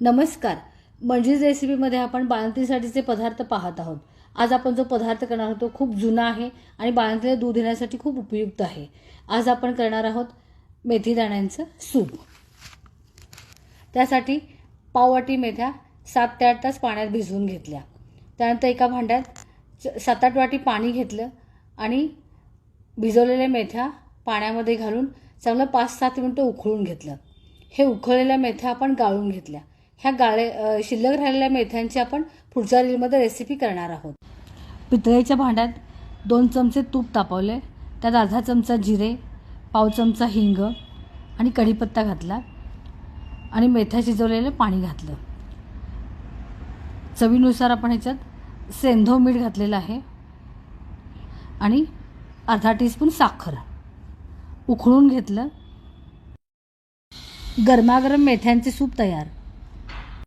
नमस्कार. म्हणजेच रेसिपीमध्ये आपण बाळंतीसाठीचे पदार्थ पाहत आहोत. आज आपण जो पदार्थ करणार आहोत तो खूप जुना आहे आणि बाळंतीला दूध येण्यासाठी खूप उपयुक्त आहे. आज आपण करणार आहोत मेथी दाण्यांचं सूप. त्यासाठी पाववाटी मेथ्या सात ते आठ तास पाण्यात भिजवून घेतल्या. त्यानंतर एका भांड्यात सात आठ वाटी पाणी घेतलं आणि भिजवलेल्या मेथ्या पाण्यामध्ये घालून चांगलं पाच सात मिनटं उकळून घेतलं. हे उकळलेल्या मेथ्या आपण गाळून घेतल्या. ह्या गाळे शिल्लक राहिलेल्या मेथ्यांची आपण पुढच्या रीलमध्ये रेसिपी करणार आहोत. पितळेच्या भांड्यात दोन चमचे तूप तापवले त्यात अर्धा चमचा जिरे पाव चमचा हिंग आणि कढीपत्ता घातला आणि मेथ्या शिजवलेलं पाणी घातलं. चवीनुसार आपण ह्याच्यात सेंधो मीठ घातलेलं आहे आणि अर्धा टीस्पून साखर उकळून घेतलं. गरमागरम मेथ्यांचे सूप तयार.